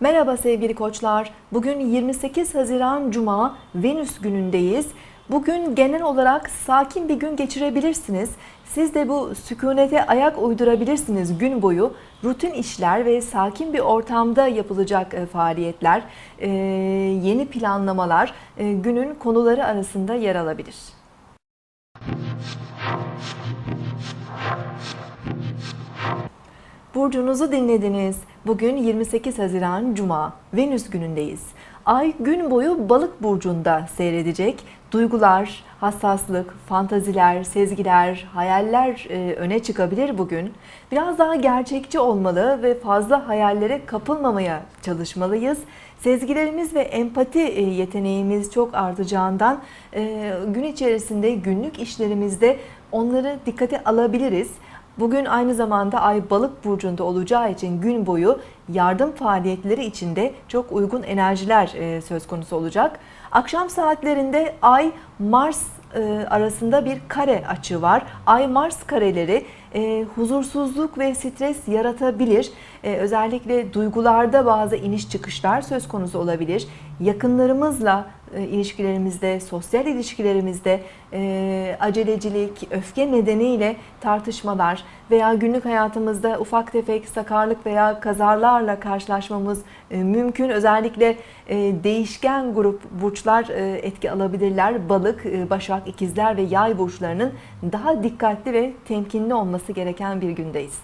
Merhaba sevgili koçlar. Bugün 28 Haziran Cuma Venüs günündeyiz. Bugün genel olarak sakin bir gün geçirebilirsiniz. Siz de bu sükunete ayak uydurabilirsiniz gün boyu. Rutin işler ve sakin bir ortamda yapılacak e, faaliyetler, e, yeni planlamalar e, günün konuları arasında yer alabilir. Burcunuzu dinlediniz. Bugün 28 Haziran Cuma, Venüs günündeyiz. Ay gün boyu balık burcunda seyredecek. Duygular, hassaslık, fantaziler, sezgiler, hayaller e, öne çıkabilir bugün. Biraz daha gerçekçi olmalı ve fazla hayallere kapılmamaya çalışmalıyız. Sezgilerimiz ve empati e, yeteneğimiz çok artacağından e, gün içerisinde günlük işlerimizde onları dikkate alabiliriz. Bugün aynı zamanda Ay Balık burcunda olacağı için gün boyu yardım faaliyetleri içinde çok uygun enerjiler e, söz konusu olacak. Akşam saatlerinde Ay Mars e, arasında bir kare açı var. Ay Mars kareleri e, huzursuzluk ve stres yaratabilir. Özellikle duygularda bazı iniş çıkışlar söz konusu olabilir. Yakınlarımızla ilişkilerimizde, sosyal ilişkilerimizde acelecilik, öfke nedeniyle tartışmalar veya günlük hayatımızda ufak tefek sakarlık veya kazarlarla karşılaşmamız mümkün. Özellikle değişken grup burçlar etki alabilirler. Balık, Başak, İkizler ve Yay burçlarının daha dikkatli ve temkinli olması gereken bir gündeyiz.